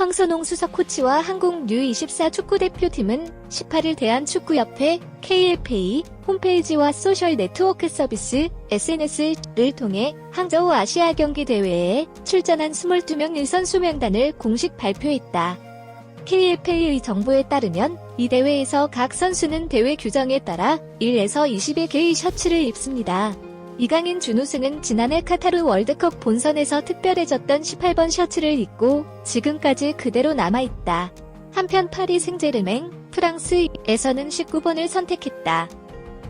황선홍 수석 코치와 한국 U24 축구대표팀은 18일 대한축구협회 KLPay 홈페이지와 소셜 네트워크 서비스 SNS를 통해 항저우 아시아 경기 대회에 출전한 22명의 선수 명단을 공식 발표했다. KLP의 정보에 따르면 이 대회에서 각 선수는 대회 규정에 따라 1에서 20개의 셔츠를 입습니다. 이강인 준우승은 지난해 카타르 월드컵 본선에서 특별해졌던 18번 셔츠를 입고 지금까지 그대로 남아있다. 한편 파리 생제르맹, 프랑스에서는 19번을 선택했다.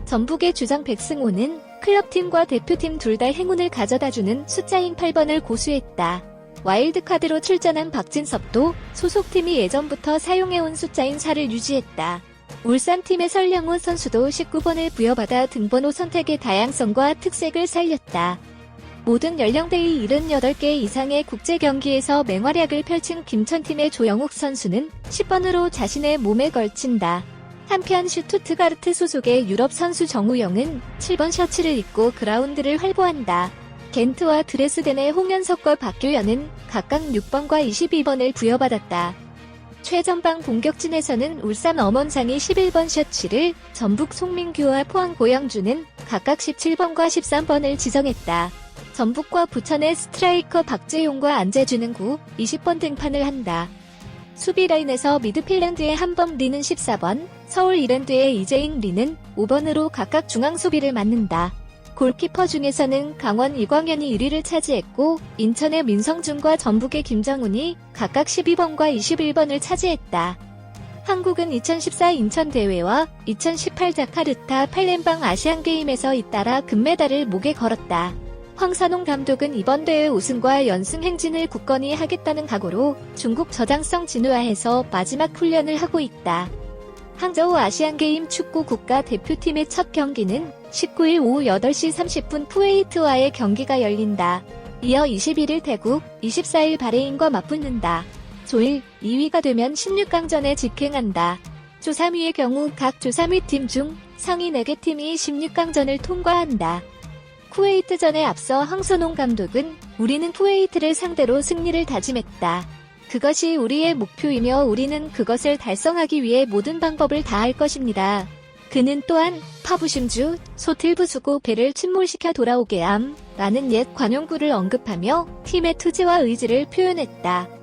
전북의 주장 백승호는 클럽팀과 대표팀 둘 다 행운을 가져다주는 숫자인 8번을 고수했다. 와일드카드로 출전한 박진섭도 소속팀이 예전부터 사용해온 숫자인 4를 유지했다. 울산팀의 설령우 선수도 19번을 부여받아 등번호 선택의 다양성과 특색을 살렸다. 모든 연령대의 78개 이상의 국제 경기에서 맹활약을 펼친 김천팀의 조영욱 선수는 10번으로 자신의 몸에 걸친다. 한편 슈투트가르트 소속의 유럽 선수 정우영은 7번 셔츠를 입고 그라운드를 활보한다. 겐트와 드레스덴의 홍현석과 박규현은 각각 6번과 22번을 부여받았다. 최전방 공격진에서는 울산 엄원상이 11번 셔츠를 전북 송민규와 포항 고영주는 각각 17번과 13번을 지정했다. 전북과 부천의 스트라이커 박재용과 안재주는 9, 20번 등판을 한다. 수비 라인에서 미드필랜드의 한범 리는 14번, 서울 이랜드의 이재인 리는 5번으로 각각 중앙 수비를 맡는다. 골키퍼 중에서는 강원 이광현이 1위를 차지했고 인천의 민성준과 전북의 김정훈이 각각 12번과 21번을 차지했다. 한국은 2014 인천 대회와 2018 자카르타 팔렘방 아시안게임에서 잇따라 금메달을 목에 걸었다. 황선홍 감독은 이번 대회 우승과 연승 행진을 굳건히 하겠다는 각오로 중국 저장성 진우아에서 마지막 훈련을 하고 있다. 항저우 아시안게임 축구 국가 대표팀의 첫 경기는 19일 오후 8시 30분 쿠웨이트와의 경기가 열린다. 이어 21일 태국, 24일 바레인과 맞붙는다. 조일 2위가 되면 16강전에 직행한다. 조 3위의 경우 각 조 3위 팀 중 상위 4개 팀이 16강전을 통과한다. 쿠웨이트전에 앞서 황선홍 감독은 우리는 쿠웨이트를 상대로 승리를 다짐했다. 그것이 우리의 목표이며 우리는 그것을 달성하기 위해 모든 방법을 다할 것입니다. 그는 또한 파부심주, 소틀부수고 배를 침몰시켜 돌아오게 함 라는 옛 관용구를 언급하며 팀의 투지와 의지를 표현했다.